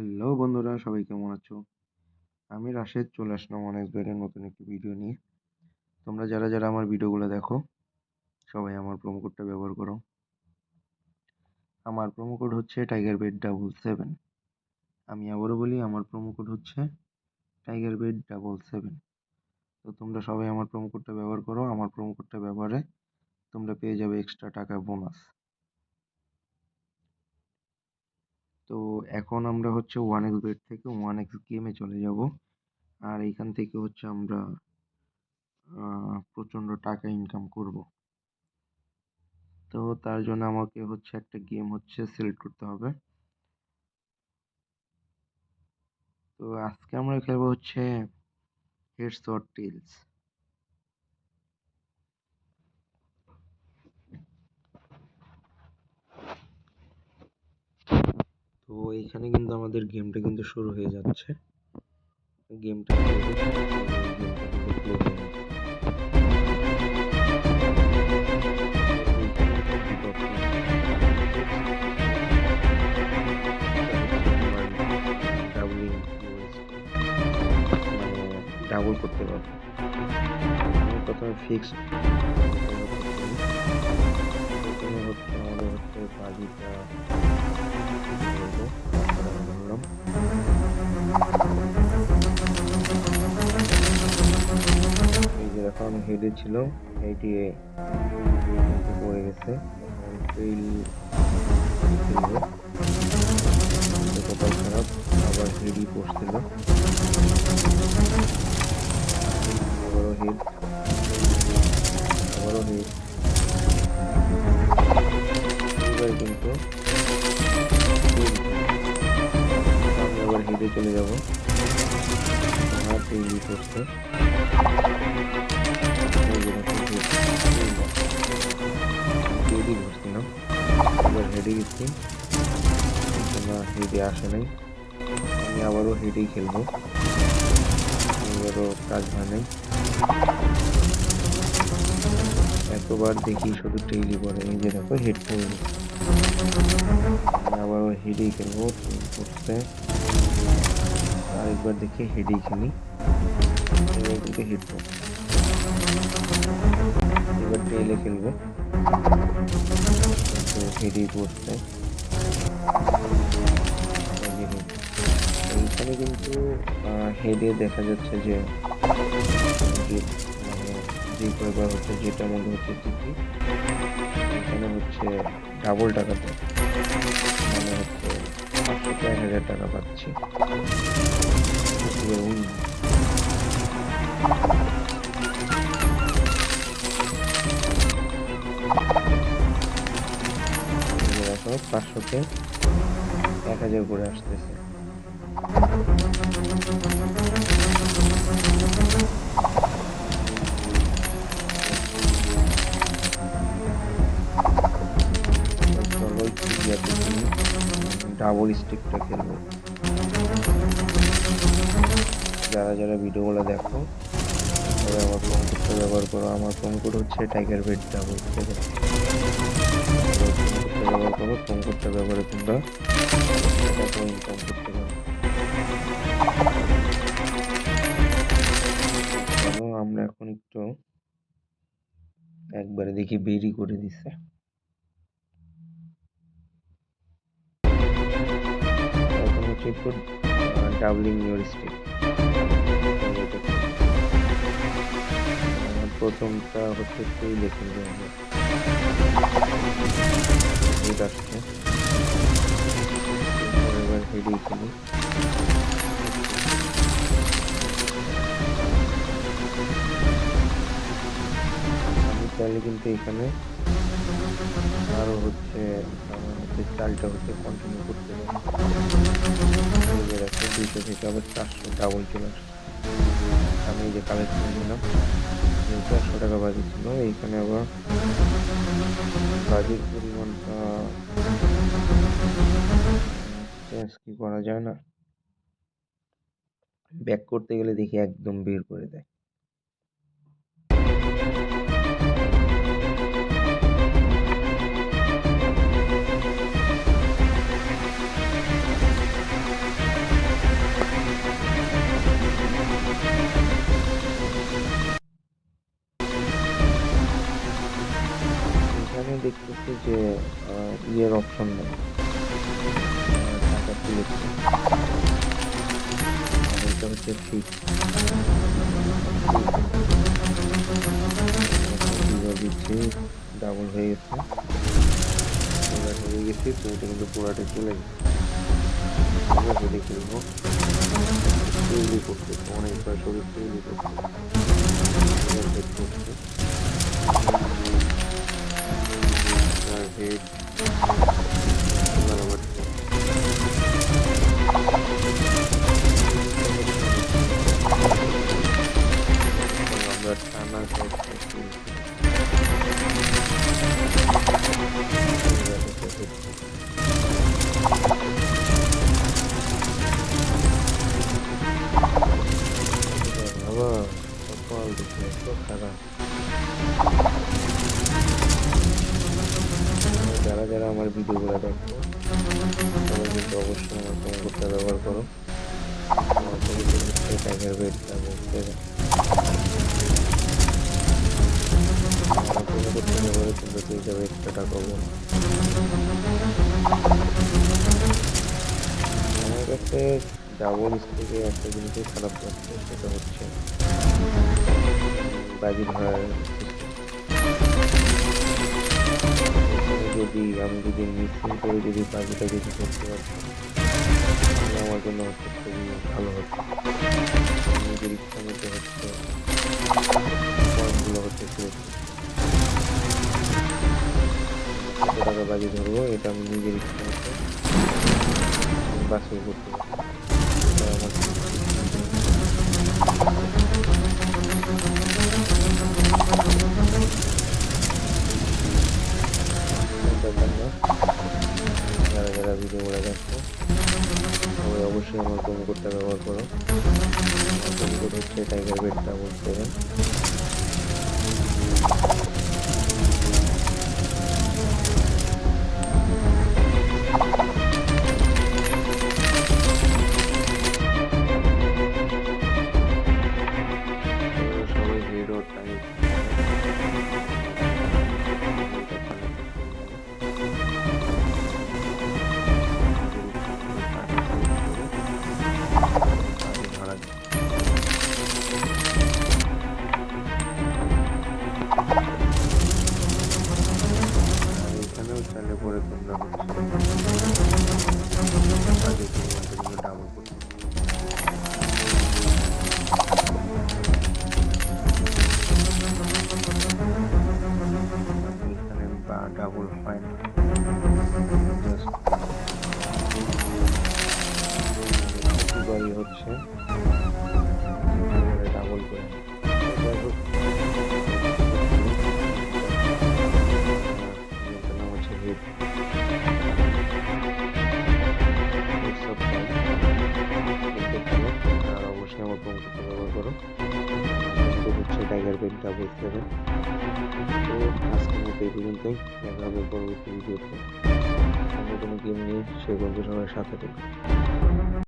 Hello বন্ধুরা, সবাই কেমন আছো? আমি রাশেদ, চলে আসলাম অনেক বেড়ে নতুন একটি ভিডিও নিয়ে। তোমরা যারা যারা আমার ভিডিওগুলো দেখো, সবাই আমার প্রোমো কোডটা ব্যবহার করো। আমার প্রোমো কোড হচ্ছে টাইগার বেড ডাবল সেভেন আমি আবারও বলি, আমার প্রোমো কোড হচ্ছে টাইগার বেড ডাবল সেভেন তো তোমরা সবাই আমার প্রোমো কোডটা ব্যবহার করো। আমার প্রোমো কোডটা ব্যবহারে তোমরা পেয়ে যাবে এক্সট্রা টাকা বোনাস তো এখন আমরা হচ্ছে ওয়ান এক্স বেড থেকে ওয়ান এক্স গেমে চলে যাব। আর এইখান থেকে হচ্ছে আমরা প্রচণ্ড টাকা ইনকাম করব। তো তার জন্য আমাকে হচ্ছে একটা গেম হচ্ছে সিলেক্ট করতে হবে। তো আজকে আমরা খেলব হচ্ছে হেডস অর টেলস তো এইখানে কিন্তু আমাদের গেমটা কিন্তু শুরু হয়ে যাচ্ছে গেমটা ডাবল করতে পারব প্রথমে ফিক্সড হচ্ছে বাজিটা এই যে দেখো আমি হেডে ছিল এইটি পড়ে গেছে কপাল খারাপ আবার হেডই পড়ছিল আবারও হেড আবারও হেড চলে যাব। হেডে হেডে আসে নাই। আমি আবারও হেডেই খেলব। কাজ নাই। এতবার দেখি শুধু টেইলি পরে এই যে দেখো হেড আবারও হেডেই খেলব। করছে আরেকবার দেখি হেডেই খেলি এবার কিন্তু হেড এবার টেইলে খেলবে তো হেডেই পড়ছে এইখানে কিন্তু হেডে দেখা যাচ্ছে যে মানে হচ্ছে, যেটা মধ্যে হচ্ছে এখানে হচ্ছে ডাবল টাকা মানে হচ্ছে পাঁচশো হাজার টাকা পাচ্ছি। পাঁচশোতে এক হাজার করে আসতেছে। ডাবল স্টিকটা খেলব। যারা যারা ভিডিওগুলো দেখো তবে আমার ফোন ব্যবহার করো। আমার ফোন কোড হচ্ছে টাইগার বেড ডাবল সেভেন ব্যবহার করো ফোন কোডটা ব্যবহারে তোমরা ইনকাম করতে পারো। আমরা এখন একটু একবারে দেখি বেরি করে দিছে। এখন হচ্ছে একটু ডাবলিং ইউর স্টেপ প্রথমটা হচ্ছে সেই লিখে দেবো হেড আসছে এবার হেডেই খেলি আমি চাইলে কিন্তু এখানে আরও হচ্ছে হচ্ছে চালটা হচ্ছে কন্টিনিউ করতে পারি থেকে আবার চারশো ডাবল আসছে আমি যে কালেকশন দিলাম চারশো টাকা বাজি ছিল। এইখানে আবার বাজির পরিমাণটা চেঞ্জ কি করা যায় না? ব্যাক করতে গেলে দেখি একদম বের করে দেয়। দিচ্ছি ডাবল হয়ে গেছে হয়ে গেছি তো এটা কিন্তু পুরাটা চলে গেছে যদি খেলব তৈরি অনেক শরীর তৈরি যারা যারা আমার ভিডিওগুলো দেখো সবাই কিন্তু অবশ্যই আমার কমেন্টটা ব্যবহার করো। আমার টাইগার আমার করতে ব্যবহারে কিন্তু পেয়ে যাবে এক্সট্রা আমার কাছে ডাবল থেকে একটা জিনিসই খারাপ লাগছে, সেটা হচ্ছে বাজি ধরার যদি আমি যদি মিসিং করে যদি বাজিটা যদি করতে পারতাম আমার জন্য হচ্ছে খুবই ভালো হতো। নিজের ইচ্ছা মতো হচ্ছে পয়েন্টগুলো হচ্ছে টাকা বাজি ধরবো, এটা আমি নিজের ইচ্ছা মতো বাছাই করতে পারি এখানেও চাইলে পরে আজকের তাই? দেখা পরবর্তী ভিডিওতে অন্য কোনো গেম নিয়ে সেই বন্ধুর সঙ্গে সাথে থাকবে